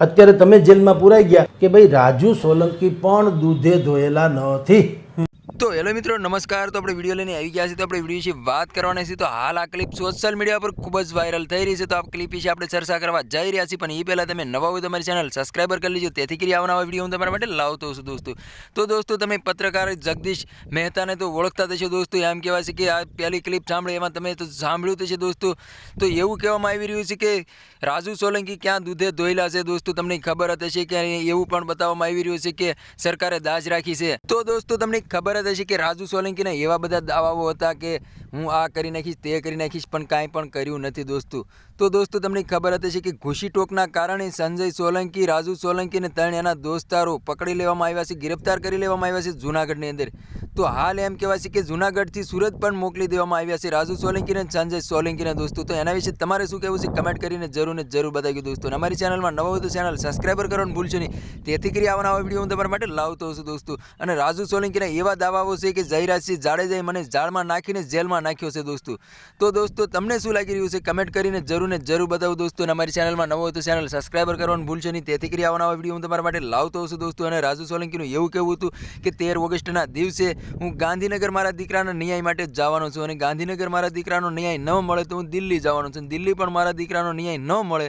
અત્યારે તમે જેલમાં પુરાઈ ગયા કે ભાઈ રાજુ સોલંકી પણ દૂધે ધોયેલા નથી તો હેલો મિત્રો, નમસ્કાર. તો આપણે વીડિયો લઈને આવી ગયા છે તો આપણે વીડિયો વિશે વાત કરવાની છે તો હાલ આ ક્લિપ સોશિયલ મીડિયા પર ખૂબ જ વાયરલ થઈ રહી છે. તો આ ક્લિપ વિશે આપણે ચર્ચા કરવા જઈ રહ્યા છીએ. પણ એ પહેલાં તમે નવા હોય તમારી ચેનલ સબસ્ક્રાઈબર કરી લીજો. તેથી કરી આવનારા વીડિયો હું તમારા માટે લાવતો છું દોસ્તો. તો દોસ્તો, તમે પત્રકાર જગદીશ મહેતાને તો ઓળખતા થશે દોસ્તો. એમ કહેવાય છે કે આ પહેલી ક્લિપ સાંભળી, એમાં તમે તો સાંભળ્યું થશે દોસ્તો. તો એવું કહેવામાં આવી રહ્યું છે કે રાજુ સોલંકી ક્યાં દૂધે ધોયેલા છે દોસ્તો? તમને ખબર હશે કે એવું પણ બતાવવામાં આવી રહ્યું છે કે સરકારે દાજ રાખી છે. તો દોસ્તો, તમને ખબર જ હશે કે રાજુ સોલંકીના એવા બધા દાવાઓ હતા કે હું આ કરી નાખીશ, તે કરી નાખીશ, પણ કાંઈ પણ કર્યું નથી દોસ્તો. તો દોસ્તો, તમને ખબર હતી છે કે ઘૂસી ટોકના કારણે સંજય સોલંકી, રાજુ સોલંકી અને ત્રણ એના દોસ્તારો પકડી લેવામાં આવ્યા છે, ગિરફ્તાર કરી લેવામાં આવ્યા છે જૂનાગઢની અંદર. તો હાલ એમ કહેવાય છે કે જૂનાગઢથી સુરત પણ મોકલી દેવામાં આવ્યા છે રાજુ સોલંકી અને સંજય સોલંકીના દોસ્તો. તો એના વિશે તમારે શું કહેવું છે? કમેન્ટ કરીને જરૂર ને જરૂર બતાવી દોસ્તો. અમારી ચેનલમાં નવો તો ચેનલ સબસ્ક્રાઈબર કરવાનું ભૂલશો નહીં. તેથી કરી આવવાના વીડિયો હું તમારા માટે લાવતો છું દોસ્તો. અને રાજુ સોલંકીના એવા દાવાઓ છે કે જયરાજસિંહ જાડેજાએ મને જાળમાં નાખીને જેલમાં નાખ્યો છે દોસ્તો. તો દોસ્તો, તમને શું લાગી રહ્યું છે? કમેન્ટ કરીને જરૂર ને જરૂર બતાવો દોસ્તો અને અમારી ચેનલમાં નવો તો ચેનલ સબસ્ક્રાઈબર કરવાનું ભૂલશે નહીં. તેથી કરી આવવાના વીડિયો હું તમારા માટે લાવતો છું દોસ્તો અને રાજુ સોલંકીનું એવું કહેવું હતું કે તેર ઓગસ્ટના દિવસે હું ગાંધીનગર મારા દીકરાના ન્યાય માટે જવાનો છું અને ગાંધીનગર મારા દીકરાનો ન્યાય ન મળે તો હું દિલ્હી જવાનો છું દિલ્હી પણ મારા દીકરાનો ન્યાય ન મળે.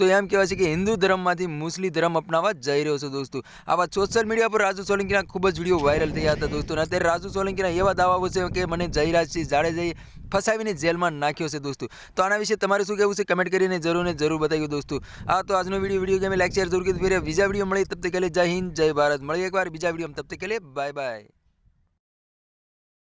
તો એમ કહેવાય છે કે હિન્દુ ધર્મમાંથી મુસ્લિમ ધર્મ અપનાવવા જઈ રહ્યો છે દોસ્તો. આવા સોશિયલ મીડિયા પર રાજુ સોલંકીના ખૂબ જ વીડિયો વાયરલ થયા હતા દોસ્તો. અને અત્યારે રાજુ સોલંકીના એવા દાવાઓ છે કે મને જયરાજસિંહ જાડેજાએ ફસાવીને જેલમાં નાખ્યો છે દોસ્તો. તો આના વિશે તમારે શું કહેવું છે કમેન્ટ કરીને જરૂર ને જરૂર બતાવ્યું દોસ્તો. આ તો આજનો વીડિયો વીડિયો ગમે લાઈક શેર જરૂર કીધું બીજા વીડિયો મળીએ. તબ તક કે જય હિન્દ, જય ભારત. મળીએ એકવાર બીજા વીડિયો તબ તક કે બાય બાય